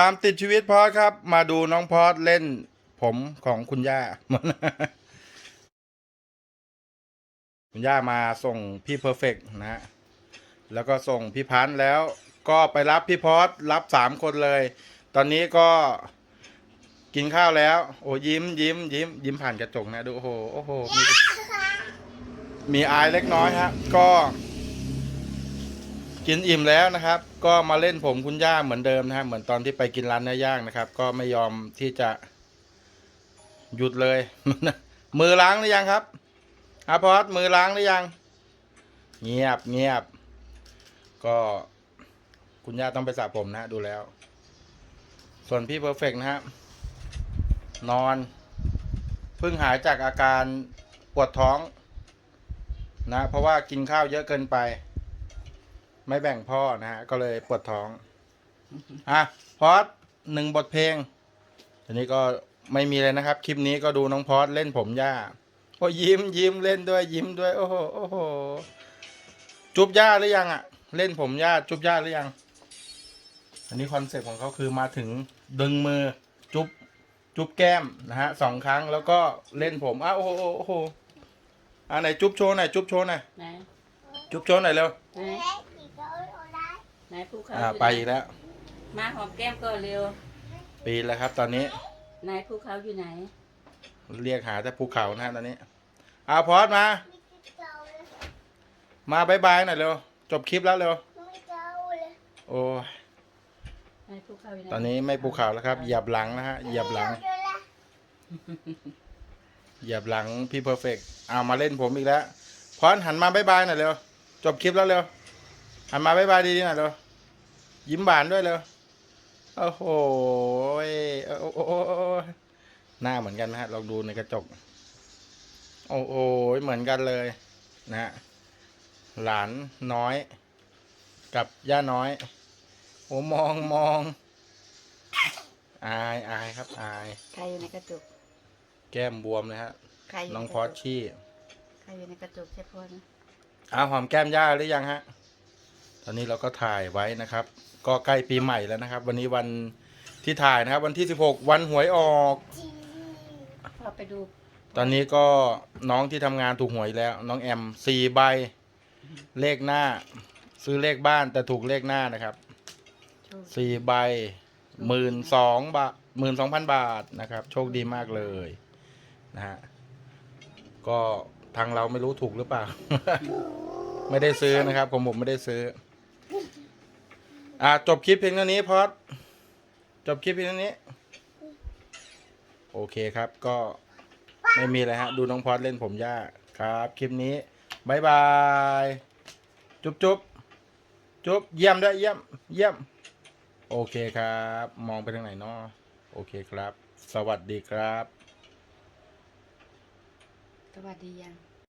ตามติดชีวิตพอครับ มาดูน้องพอสเล่น ผมของคุณย่า คุณย่ามาส่งพี่เพอร์เฟกนะฮะแล้วก็ส่งพี่พันธ์แล้วก็ไปรับพี่พอสรับสามคนเลย ตอนนี้ก็กินข้าวแล้ว โอ้ยิ้มยิ้มยิ้ม ยิ้มผ่านกระจกนะ ดู โอ้โหโอ้โหมีมีอายเล็กน้อยฮะ ก็ กินอิ่มแล้วนะครับ ก็มาเล่นผมคุณย่าเหมือนเดิมนะฮะเหมือนตอนที่ไปกินร้านเนื้อย่างนะครับ ก็ไม่ยอมที่จะ หยุดเลย มือล้างหรือยังครับอาพอดมือล้างหรือยัง เงียบเงียบ ก็คุณย่าต้องไปสระผมนะฮะดูแล้ว ส่วนพี่เพอร์เฟกนะฮะนอนเพิ่งหายจากอาการปวดท้อง นะ เพราะว่ากินข้าวเยอะเกินไป ไม่แบ่งพ่อนะฮะ ก็เลยปวดท้อง อะ พอดหนึ่งบทเพลงทีนี้ก็ไม่มีเลยนะครับ คลิปนี้ก็ดูน้องพอดเล่นผมย่าโอ้ยิ้มยิ้มเล่นด้วยยิ้มด้วย โอ้โหโอ้โหจุบย่าหรือยังอะเล่นผมย่าจุบย่าหรือยัง อันนี้คอนเซ็ปต์ของเขาคือมาถึงดึงมือจุบจุบแก้มนะฮะสองครั้งแล้วก็เล่นผมอ้าวโอ้โหโอ้โหอ่าไหนจุบโชว์หน่อยจุบโชว์หน่อยไหนจุบโชว์หน่อยเร็ว ไหน ไหนภูเขาอ่ายู่ไปหนอีกแล้ว มาหอมแก้มก่อนเร็ว ปีนแล้วครับ ตอนนี้ ไหนภูเขาอยู่ไหน เรียกหาแต่ภูเขานะฮะตอนนี้อาพอดมา มาบายบายหน่อยเร็ว จบคลิปแล้วเร็ว โอ้ยไหนภูเขาอยู่ไหนตอนนี้ไม่ภูเขาแล้วครับ เหยียบหลังนะฮะ เหยียบหลัง เหยียบหลังพี่เพอร์เฟกเอามาเล่นผมอีกแล้ว พอนหันมาบายบายหน่อยเร็ว จบคลิปแล้วเร็ว หันมาบายบายดีๆหน่อยเร็วยิ้มบานด้วยเร็วโอ้โหยโอ้โหหน้าเหมือนกันนะฮะลองดูในกระจก โอ้โหเหมือนกันเลย นะฮะหลานน้อย กับย่าน้อย โอ้มองมองอายอายครับ อาย ใครอยู่ในกระจก แก้มบวมเลยฮะใครอยู่น้องในพกอระชจกชี่ ใครอยู่ในกระจกใช่พ่อนะอาหอมแก้มย่าหรือยังฮะต อนนี้เราก็ถ่ายไว้นะครับ ก็ใกล้ปีใหม่แล้วนะครับ วันนี้วันที่ถ่ายนะครับ วันที่ 16 วันหวยออกพ่อไปดูตอนนี้ก็น้องที่ทำงานถูกหวยแล้ว น้องแอมสี่ใบ เลขหน้า ซื้อเลขบ้านแต่ถูกเลขหน้านะครับโชว์สี่ใบหมื่นสองบาทหมื่นสองพันบาทนะครับ โชคดีมากเลยนะฮะก็ทางเราไม่รู้ถูกหรือเปล่า ไม่ได้ซื้อนะครับผมผมไม่ได้ซื้อ อ่าจบคลิปเพียงเท่านี้พอดจบคลิปเพียงเท่านี้ โอเคครับก็ไม่มีอะไรฮะ ดูน้องพอดเล่นผมย่าครับ คลิปนี้บายบาย จุ๊บจุ๊บจุ๊บเยี่ยมด้วยเยี่ยม เยี่ยม โอเคครับ มองไปทางไหนเนาะโอเคครับ สวัสดีครับ สวัสดียัง